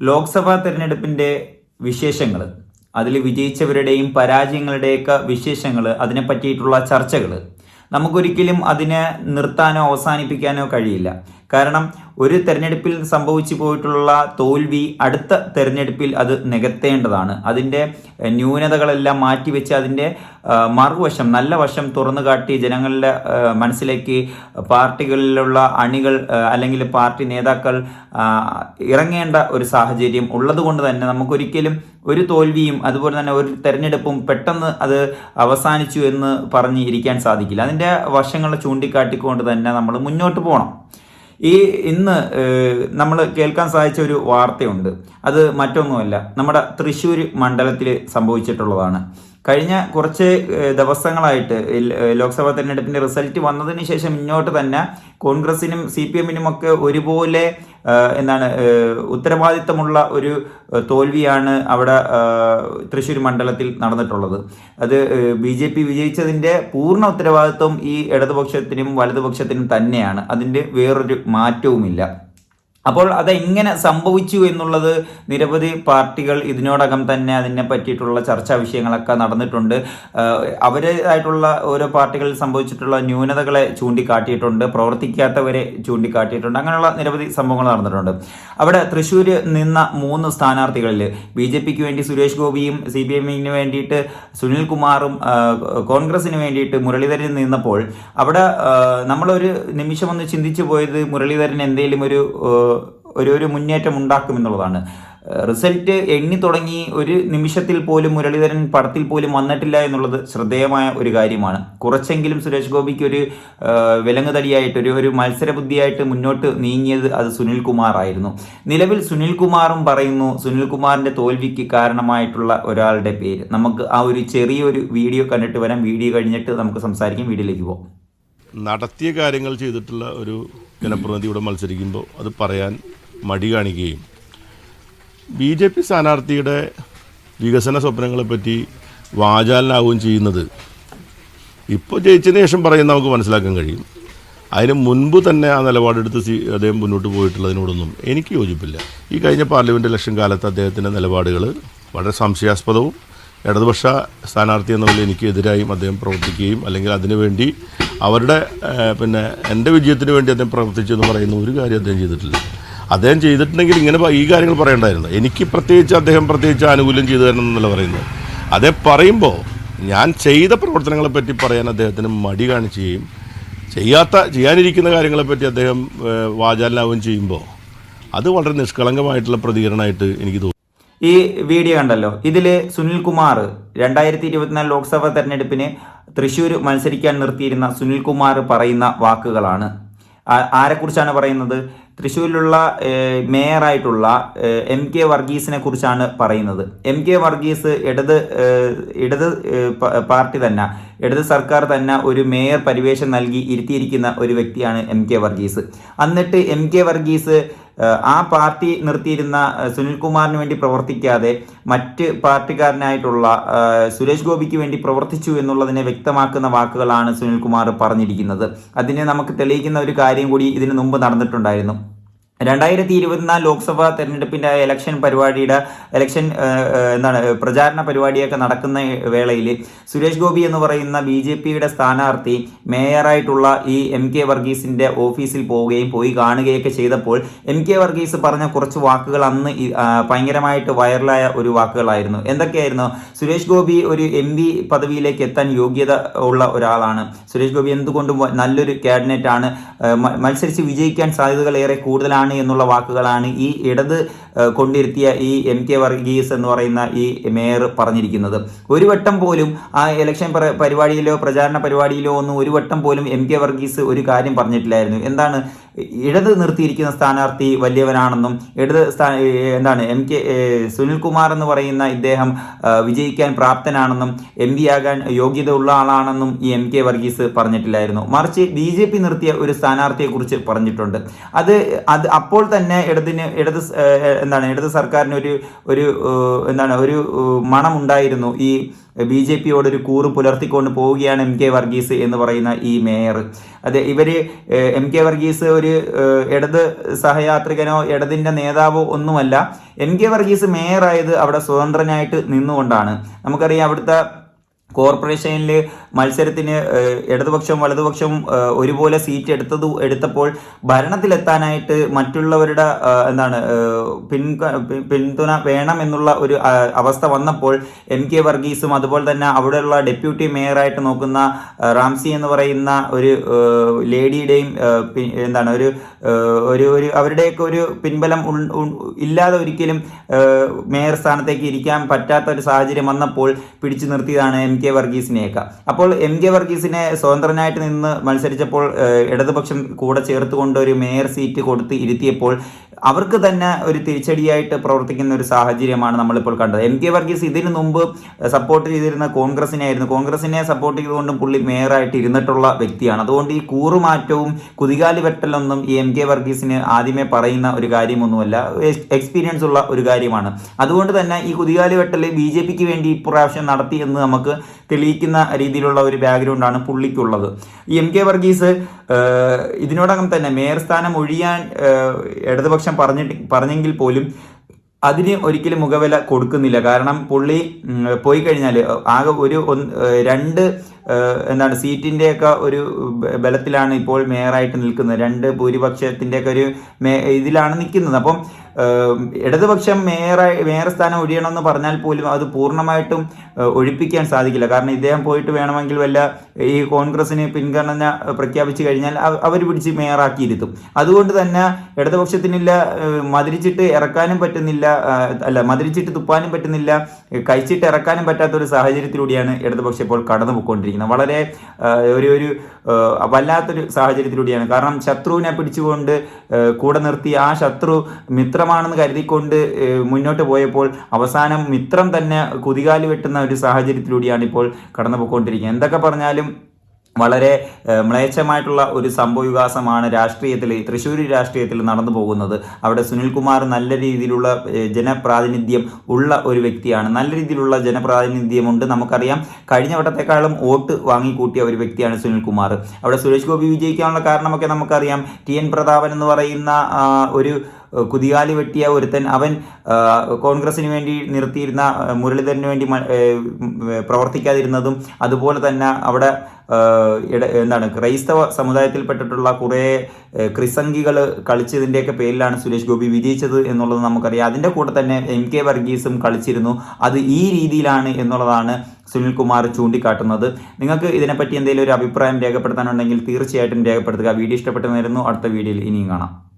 ലോക്സഭാ തെരഞ്ഞെടുപ്പിന്റെ വിശേഷങ്ങൾ അതിൽ വിജയിച്ചവരുടെയും പരാജയങ്ങളുടെയൊക്കെ വിശേഷങ്ങൾ അതിനെ പറ്റിയിട്ടുള്ള ചർച്ചകൾ നമുക്കൊരിക്കലും അതിനെ നിർത്താനോ അവസാനിപ്പിക്കാനോ കഴിയില്ല. കാരണം ഒരു തെരഞ്ഞെടുപ്പിൽ സംഭവിച്ചു പോയിട്ടുള്ള തോൽവി അടുത്ത തെരഞ്ഞെടുപ്പിൽ അത് നികത്തേണ്ടതാണ്. അതിന്റെ ന്യൂനതകളെല്ലാം മാറ്റിവെച്ച് അതിന്റെ മറുവശം നല്ല വശം തുറന്നു കാട്ടി ജനങ്ങളുടെ മനസ്സിലേക്ക് പാർട്ടികളിലുള്ള അണികൾ അല്ലെങ്കിൽ പാർട്ടി നേതാക്കൾ ഇറങ്ങേണ്ട ഒരു സാഹചര്യം ഉള്ളതുകൊണ്ട് തന്നെ നമുക്കൊരിക്കലും ഒരു തോൽവിയും അതുപോലെ തന്നെ ഒരു തെരഞ്ഞെടുപ്പും പെട്ടെന്ന് അത് അവസാനിച്ചു എന്ന് പറഞ്ഞ് ഇരിക്കാൻ സാധിക്കില്ല. അതിന്റെ വശങ്ങൾ ചൂണ്ടിക്കാട്ടിക്കൊണ്ട് തന്നെ നമ്മൾ മുന്നോട്ട് പോകണം. ഈ ഇന്ന് നമ്മൾ കേൾക്കാൻ സാധിച്ച ഒരു വാർത്തയുണ്ട്. അത് മറ്റൊന്നുമല്ല. നമ്മുടെ തൃശ്ശൂർ മണ്ഡലത്തിൽ സംഭവിച്ചിട്ടുള്ളതാണ്. കഴിഞ്ഞ കുറച്ച് ദിവസങ്ങളായിട്ട് ലോക്സഭാ തെരഞ്ഞെടുപ്പിന്റെ റിസൾട്ട് വന്നതിന് ശേഷം ഇങ്ങോട്ട് തന്നെ കോൺഗ്രസിനും സി പി എമ്മിനുമൊക്കെ ഒരുപോലെ എന്താണ് ഉത്തരവാദിത്തമുള്ള ഒരു തോൽവിയാണ് അവിടെ തൃശ്ശൂർ മണ്ഡലത്തിൽ നടന്നിട്ടുള്ളത്. അത് ബി ജെ പി വിജയിച്ചതിന്റെ പൂർണ ഉത്തരവാദിത്വം ഈ ഇടതുപക്ഷത്തിനും വലതുപക്ഷത്തിനും തന്നെയാണ്. അതിന്റെ വേറൊരു മാറ്റവുമില്ല. അപ്പോൾ അതെങ്ങനെ സംഭവിച്ചു എന്നുള്ളത് നിരവധി പാർട്ടികൾ ഇതിനോടകം തന്നെ അതിനെ പറ്റിയിട്ടുള്ള ചർച്ചാ വിഷയങ്ങളൊക്കെ നടന്നിട്ടുണ്ട്. ആഹ് അവരുടേതായിട്ടുള്ള ഓരോ പാർട്ടികളിൽ സംഭവിച്ചിട്ടുള്ള ന്യൂനതകളെ ചൂണ്ടിക്കാട്ടിയിട്ടുണ്ട്. പ്രവർത്തിക്കാത്തവരെ ചൂണ്ടിക്കാട്ടിയിട്ടുണ്ട്. അങ്ങനെയുള്ള നിരവധി സംഭവങ്ങൾ നടന്നിട്ടുണ്ട്. അവിടെ തൃശ്ശൂർ നിന്ന മൂന്ന് സ്ഥാനാർത്ഥികളിൽ ബി ജെ പിക്ക് വേണ്ടി സുരേഷ് ഗോപിയും സി പി എമ്മിന് വേണ്ടിയിട്ട് സുനിൽ കുമാറും കോൺഗ്രസിന് വേണ്ടിയിട്ട് മുരളീധരൻ നിന്നപ്പോൾ അവിടെ നമ്മളൊരു നിമിഷം ഒന്ന് ചിന്തിച്ചു പോയത് മുരളീധരൻ എന്തെങ്കിലും ഒരു ഒരു ഒരു മുന്നേറ്റം ഉണ്ടാക്കുമെന്നുള്ളതാണ് റിസൾട്ട് എണ്ണി തുടങ്ങി ഒരു നിമിഷത്തിൽ പോലും മുരളീധരൻ പടത്തിൽ പോലും വന്നിട്ടില്ല എന്നുള്ളത് ശ്രദ്ധേയമായ ഒരു കാര്യമാണ്. കുറച്ചെങ്കിലും സുരേഷ് ഗോപിക്ക് ഒരു വിലങ്ങുതടിയായിട്ട് ഒരു ഒരു മത്സരബുദ്ധിയായിട്ട് മുന്നോട്ട് നീങ്ങിയത് അത് സുനിൽ കുമാർ ആയിരുന്നു. നിലവിൽ സുനിൽ കുമാറും പറയുന്നു സുനിൽ കുമാറിന്റെ തോൽവിക്ക് കാരണമായിട്ടുള്ള ഒരാളുടെ പേര്. നമുക്ക് ആ ഒരു ചെറിയൊരു വീഡിയോ കണ്ടിട്ട് വരാം. വീഡിയോ കഴിഞ്ഞിട്ട് നമുക്ക് സംസാരിക്കാം. വീഡിയോയിലേക്ക് പോകാം നടത്തിയ കാര്യങ്ങൾ ചെയ്തിട്ടുള്ള ഒരു ജനപ്രതിനിധിയോട് മത്സരിക്കുമ്പോൾ അത് പറയാൻ മടി കാണിക്കുകയും. ബി ജെ പി സ്ഥാനാർത്ഥിയുടെ വികസന സ്വപ്നങ്ങളെപ്പറ്റി വാചാലനാവുകയും ചെയ്യുന്നത് ഇപ്പോൾ ജയിച്ചതിന് ശേഷം പറയുന്ന നമുക്ക് മനസ്സിലാക്കാൻ കഴിയും. അതിന് മുൻപ് തന്നെ ആ നിലപാടെടുത്ത് അദ്ദേഹം മുന്നോട്ട് പോയിട്ടുള്ളതിനോടൊന്നും എനിക്ക് യോജിപ്പില്ല. ഈ കഴിഞ്ഞ പാർലമെന്റ് ഇലക്ഷൻ കാലത്ത് അദ്ദേഹത്തിന്റെ നിലപാടുകൾ വളരെ സംശയാസ്പദവും ഇടതുപക്ഷ സ്ഥാനാർത്ഥി എന്ന നിലയിൽ എനിക്ക് എതിരായും അദ്ദേഹം പ്രവർത്തിക്കുകയും അല്ലെങ്കിൽ അതിനുവേണ്ടി അവരുടെ പിന്നെ എന്റെ വിജയത്തിന് വേണ്ടി അദ്ദേഹം പ്രവർത്തിച്ചു എന്ന് പറയുന്ന ഒരു കാര്യം അദ്ദേഹം ചെയ്തിട്ടില്ല. അദ്ദേഹം ചെയ്തിട്ടുണ്ടെങ്കിൽ ഇങ്ങനെ ഈ കാര്യങ്ങൾ പറയേണ്ടായിരുന്നു. എനിക്ക് പ്രത്യേകിച്ച് അദ്ദേഹം പ്രത്യേകിച്ച് ആനുകൂല്യം ചെയ്തു തരണം എന്നല്ല പറയുന്നത്. അതേ പറയുമ്പോൾ ഞാൻ ചെയ്ത പ്രവർത്തനങ്ങളെ പറ്റി പറയാൻ അദ്ദേഹത്തിന് മടി കാണിക്കുകയും ചെയ്യാത്ത ചെയ്യാനിരിക്കുന്ന കാര്യങ്ങളെപ്പറ്റി അദ്ദേഹം വാചാലാവുകയും ചെയ്യുമ്പോൾ അത് വളരെ നിഷ്കളങ്കമായിട്ടുള്ള പ്രതികരണമായിട്ട് എനിക്ക് തോന്നുന്നു. ഈ വീഡിയോ കണ്ടല്ലോ. ഇതിൽ സുനിൽ കുമാർ രണ്ടായിരത്തി ഇരുപത്തിനാല് ലോക്സഭാ തെരഞ്ഞെടുപ്പിന് തൃശ്ശൂർ മത്സരിക്കാൻ നിർത്തിയിരുന്ന സുനിൽ കുമാർ പറയുന്ന വാക്കുകളാണ്. ആരെക്കുറിച്ചാണ് പറയുന്നത്? തൃശ്ശൂരിലുള്ള മേയറായിട്ടുള്ള എം കെ വർഗീസിനെ കുറിച്ചാണ് പറയുന്നത്. എം കെ വർഗീസ് ഇടത് ഇടത് പാർട്ടി തന്നെ ഇടത് സർക്കാർ തന്നെ ഒരു മേയർ പരിവേഷം നൽകി ഇരുത്തിയിരിക്കുന്ന ഒരു വ്യക്തിയാണ് എം കെ വർഗീസ്. എന്നിട്ട് എം കെ വർഗീസ് ആ പാർട്ടി നിർത്തിയിരുന്ന സുനിൽകുമാറിന് വേണ്ടി പ്രവർത്തിക്കാതെ മറ്റ് പാർട്ടിക്കാരനായിട്ടുള്ള സുരേഷ് ഗോപിക്ക് വേണ്ടി പ്രവർത്തിച്ചു എന്നുള്ളതിനെ വ്യക്തമാക്കുന്ന വാക്കുകളാണ് സുനിൽകുമാർ പറഞ്ഞിരിക്കുന്നത്. അതിനെ നമുക്ക് തെളിയിക്കുന്ന ഒരു കാര്യം കൂടി ഇതിനു മുമ്പ് നടന്നിട്ടുണ്ടായിരുന്നു. രണ്ടായിരത്തി ഇരുപത്തിനാല് ലോക്സഭാ തെരഞ്ഞെടുപ്പിന്റെ ഇലക്ഷൻ പരിപാടിയുടെ ഇലക്ഷൻ എന്താണ് പ്രചാരണ പരിപാടിയൊക്കെ നടക്കുന്ന വേളയിൽ സുരേഷ് ഗോപി എന്ന് പറയുന്ന ബി ജെ പിയുടെ സ്ഥാനാർത്ഥി മേയറായിട്ടുള്ള ഈ എം കെ വർഗീസിന്റെ ഓഫീസിൽ പോവുകയും പോയി കാണുകയൊക്കെ ചെയ്തപ്പോൾ എം കെ വർഗീസ് പറഞ്ഞ കുറച്ച് വാക്കുകൾ അന്ന് ഭയങ്കരമായിട്ട് വൈറലായ ഒരു വാക്കുകളായിരുന്നു. എന്തൊക്കെയായിരുന്നു? സുരേഷ് ഗോപി ഒരു എം പി പദവിയിലേക്ക് എത്താൻ യോഗ്യത ഉള്ള ഒരാളാണ്. സുരേഷ് ഗോപി എന്തുകൊണ്ടും നല്ലൊരു ക്യാബിനറ്റ് ആണ്. മത്സരിച്ച് വിജയിക്കാൻ സാധ്യതകൾ ഏറെ കൂടുതലാണ്. എന്നുള്ള വാക്കുകളാണ് ഈ ഇടത് കൊണ്ടിരുത്തിയ ഈ എം കെ വർഗീസ് എന്ന് പറയുന്ന ഈ മേയർ പറഞ്ഞിരിക്കുന്നത്. ഒരു വട്ടം പോലും ആ ഇലക്ഷൻ പര- പരിപാടിയിലോ പ്രചാരണ പരിപാടിയിലോ ഒന്നും ഒരു വട്ടം പോലും എം കെ വർഗീസ് ഒരു കാര്യം പറഞ്ഞിട്ടില്ലായിരുന്നു. എന്താണ് ഇടത് നിർത്തിയിരിക്കുന്ന സ്ഥാനാർത്ഥി വലിയവനാണെന്നും ഇടത് സ്ഥാ- എന്താണ് എം കെ സുനിൽകുമാർ എന്ന് പറയുന്ന ഇദ്ദേഹം വിജയിക്കാൻ പ്രാപ്തനാണെന്നും എം പി ആകാൻ യോഗ്യത ഉള്ള ആളാണെന്നും ഈ എം കെ വർഗീസ് പറഞ്ഞിട്ടില്ലായിരുന്നു. മറിച്ച് ബി ജെ പി നിർത്തിയ ഒരു സ്ഥാനാർത്ഥിയെ കുറിച്ച് പറഞ്ഞിട്ടുണ്ട്. അത് അത് അപ്പോൾ തന്നെ ഇടതിന് ഇടത് എന്താണ് ഇടത് സർക്കാരിന് ഒരു ഒരു എന്താണ് ഒരു മണമുണ്ടായിരുന്നു ഈ ബി ജെ പിയോടൊരു കൂറ് പുലർത്തിക്കൊണ്ട് പോവുകയാണ് എം കെ വർഗീസ് എന്ന് പറയുന്ന ഈ മേയർ. അതെ ഇവർ എം കെ വർഗീസ് ഒരു ഇടത് സഹയാത്രികനോ ഇടതിന്റെ നേതാവോ ഒന്നുമല്ല. എം കെ വർഗീസ് മേയറായത് അവിടെ സ്വതന്ത്രനായിട്ട് നിന്നുകൊണ്ടാണ്. നമുക്കറിയാം അവിടുത്തെ കോർപ്പറേഷനിൽ മത്സരത്തിന് ഇടതുപക്ഷം വലതുപക്ഷം ഒരുപോലെ സീറ്റ് എടുത്തത് എടുത്തപ്പോൾ ഭരണത്തിലെത്താനായിട്ട് മറ്റുള്ളവരുടെ എന്താണ് പിൻ പിന്തുണ വേണം എന്നുള്ള ഒരു അവസ്ഥ വന്നപ്പോൾ എം കെ വർഗീസും അതുപോലെ തന്നെ അവിടെയുള്ള ഡെപ്യൂട്ടി മേയറായിട്ട് നോക്കുന്ന റാംസി എന്ന് പറയുന്ന ഒരു ലേഡിയുടെയും എന്താണ് ഒരു ഒരു ഒരു അവരുടെയൊക്കെ ഒരു പിൻബലം ഇല്ലാതെ ഒരിക്കലും മേയർ സ്ഥാനത്തേക്ക് ഇരിക്കാൻ പറ്റാത്ത ഒരു സാഹചര്യം വന്നപ്പോൾ പിടിച്ചു നിർത്തിയതാണ് എം കെ വർഗീസിനെയൊക്കെ. അപ്പോൾ എം കെ വർഗീസിനെ സ്വതന്ത്രനായിട്ട് നിന്ന് മത്സരിച്ചപ്പോൾ ഇടതുപക്ഷം കൂടെ ചേർത്തുകൊണ്ട് ഒരു മേയർ സീറ്റ് കൊടുത്ത് ഇരുത്തിയപ്പോൾ അവർക്ക് തന്നെ ഒരു തിരിച്ചടിയായിട്ട് പ്രവർത്തിക്കുന്ന ഒരു സാഹചര്യമാണ് നമ്മളിപ്പോൾ കണ്ടത്. എം കെ വർഗീസ് ഇതിനു മുമ്പ് സപ്പോർട്ട് ചെയ്തിരുന്ന കോൺഗ്രസിനെ ആയിരുന്നു കോൺഗ്രസിനെ സപ്പോർട്ട് ചെയ്തുകൊണ്ടും പുള്ളി മേയറായിട്ട് ഇരുന്നിട്ടുള്ള വ്യക്തിയാണ്. അതുകൊണ്ട് ഈ കൂറുമാറ്റവും കുതികാലി വെട്ടലൊന്നും ഈ എം കെ വർഗീസിന് ആദ്യമേ പറയുന്ന ഒരു കാര്യമൊന്നുമല്ല. എക്സ്പീരിയൻസ് ഉള്ള ഒരു കാര്യമാണ്. അതുകൊണ്ട് തന്നെ ഈ കുതികാലി വെട്ടൽ ബി ജെ പിക്ക് വേണ്ടി ഇപ്രാവശ്യം നടത്തി എന്ന് നമുക്ക് തെളിയിക്കുന്ന രീതിയിലുള്ള ഒരു ബാക്ക്ഗ്രൗണ്ടാണ് പുള്ളിക്കുള്ളത്. ഈ എം കെ വർഗീസ് ഇതിനോടകം തന്നെ മേയർ സ്ഥാനം ഒഴിയാൻ ഏഹ്, ഇടതുപക്ഷം പറഞ്ഞിട്ട് പറഞ്ഞെങ്കിൽ പോലും അതിന് ഒരിക്കലും മുഖവില കൊടുക്കുന്നില്ല. കാരണം പുള്ളി പോയി കഴിഞ്ഞാൽ ആകെ ഒരു രണ്ട് എന്താണ് സീറ്റിന്റെയൊക്കെ ഒരു ബലത്തിലാണ് ഇപ്പോൾ മേയറായിട്ട് നിൽക്കുന്നത്. രണ്ട് ഭൂരിപക്ഷത്തിന്റെയൊക്കെ ഒരു ഇതിലാണ് നിൽക്കുന്നത്. അപ്പം ഇടതുപക്ഷം മേയറായി മേയർ സ്ഥാനം ഒഴിയണമെന്ന് പറഞ്ഞാൽ പോലും അത് പൂർണമായിട്ടും ഒഴിപ്പിക്കാൻ സാധിക്കില്ല. കാരണം ഇദ്ദേഹം പോയിട്ട് വേണമെങ്കിൽ വല്ല ഈ കോൺഗ്രസിന് പിൻഗണന പ്രഖ്യാപിച്ചു കഴിഞ്ഞാൽ അവർ പിടിച്ച് മേയറാക്കിയിരുത്തും. അതുകൊണ്ട് തന്നെ ഇടതുപക്ഷത്തിനില്ല മതിരിച്ചിട്ട് ഇറക്കാനും പറ്റുന്നില്ല അല്ല മതിരിച്ചിട്ട് തുപ്പാനും പറ്റുന്നില്ല കഴിച്ചിട്ട് ഇറക്കാനും പറ്റാത്ത ഒരു സാഹചര്യത്തിലൂടെയാണ് ഇടതുപക്ഷം ഇപ്പോൾ കടന്നു പോയിക്കൊണ്ടിരിക്കുന്നത് വളരെ ഒരു ഒരു വല്ലാത്തൊരു സാഹചര്യത്തിലൂടെയാണ്. കാരണം ശത്രുവിനെ പിടിച്ചുകൊണ്ട് കൂടെ നിർത്തി ആ ശത്രു മിത്രമാണെന്ന് കരുതിക്കൊണ്ട് മുന്നോട്ട് പോയപ്പോൾ അവസാനം മിത്രം തന്നെ കുതികാൽ വെട്ടുന്ന ഒരു സാഹചര്യത്തിലൂടെയാണ് ഇപ്പോൾ കടന്നു പോയിക്കൊണ്ടിരിക്കുന്നത് എന്തൊക്കെ പറഞ്ഞാലും വളരെ മ്ലേച്ഛമായിട്ടുള്ള ഒരു സംഭവവികാസമാണ് രാഷ്ട്രീയത്തിൽ തൃശ്ശൂർ രാഷ്ട്രീയത്തിൽ നടന്നു പോകുന്നത്. അവിടെ സുനിൽകുമാർ നല്ല രീതിയിലുള്ള ജനപ്രാതിനിധ്യം ഉള്ള ഒരു വ്യക്തിയാണ്. നല്ല രീതിയിലുള്ള ജനപ്രാതിനിധ്യമുണ്ട് നമുക്കറിയാം. കഴിഞ്ഞ വട്ടത്തെക്കാളും വോട്ട് വാങ്ങിക്കൂട്ടിയ ഒരു വ്യക്തിയാണ് സുനിൽകുമാർ. അവിടെ സുരേഷ് ഗോപി വിജയിക്കാനുള്ള കാരണമൊക്കെ നമുക്കറിയാം. ടി എൻ പ്രതാപൻ എന്ന് പറയുന്ന ഒരു കുതികാലി വെട്ടിയ ഒരുത്തൻ അവൻ കോൺഗ്രസിന് വേണ്ടി നിർത്തിയിരുന്ന മുരളീധരന് വേണ്ടി പ്രവർത്തിക്കാതിരുന്നതും അതുപോലെ തന്നെ അവിടെ എന്താണ് ക്രൈസ്തവ സമുദായത്തിൽപ്പെട്ടിട്ടുള്ള കുറേ ക്രിസംഗികൾ കളിച്ചതിന്റെയൊക്കെ പേരിലാണ് സുരേഷ് ഗോപി വിജയിച്ചത് എന്നുള്ളത് നമുക്കറിയാം. അതിന്റെ കൂടെ തന്നെ എം കെ വർഗീസും കളിച്ചിരുന്നു. അത് ഈ രീതിയിലാണ് എന്നുള്ളതാണ് സുനിൽ കുമാർ ചൂണ്ടിക്കാട്ടുന്നത്. നിങ്ങൾക്ക് ഇതിനെപ്പറ്റി എന്തെങ്കിലും ഒരു അഭിപ്രായം രേഖപ്പെടുത്താനുണ്ടെങ്കിൽ തീർച്ചയായിട്ടും രേഖപ്പെടുത്തുക. വീഡിയോ ഇഷ്ടപ്പെട്ടു നേരുന്നു അടുത്ത വീഡിയോയിൽ ഇനിയും കാണാം.